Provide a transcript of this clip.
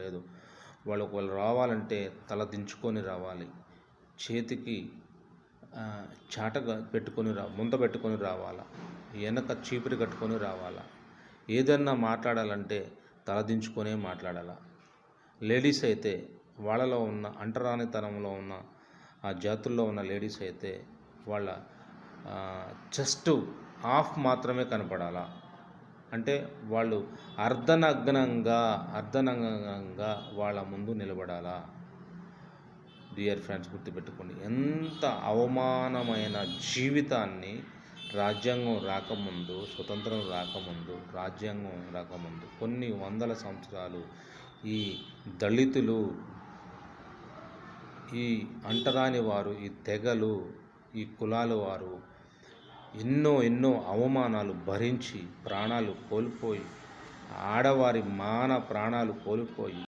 లేదు వాళ్ళు ఒకవేళ రావాలంటే తల దించుకొని రావాలి. చేతికి చాట చాటగా పెట్టుకొని రా ముంత పెట్టుకొని రావాలా? వెనక చీపురు కట్టుకొని రావాలా? ఏదన్నా మాట్లాడాలంటే తల దించుకొనే మాట్లాడాలా? లేడీస్ అయితే వాళ్ళలో ఉన్న అంటరానితనంలో ఉన్న ఆ జాతుల్లో ఉన్న లేడీస్ అయితే వాళ్ళ జస్ట్ హాఫ్ మాత్రమే కనపడాలా? అంటే వాళ్ళు అర్ధనగ్నంగా అర్ధనగ్నంగా వాళ్ళ ముందు నిలబడాలా? డియర్ ఫ్రెండ్స్ గుర్తుపెట్టుకోండి. ఎంత అవమానమైన జీవితాన్ని రాజ్యాంగం రాకముందు స్వతంత్రం రాకముందు రాజ్యాంగం రాకముందు కొన్ని వందల సంవత్సరాలు ఈ దళితులు ఈ అంటరాని వారు ఈ తెగలు ఈ కులాల వారు ఎన్నో ఎన్నో అవమానాలు భరించి ప్రాణాలు కోల్పోయి ఆడవారి మాన ప్రాణాలు కోల్పోయి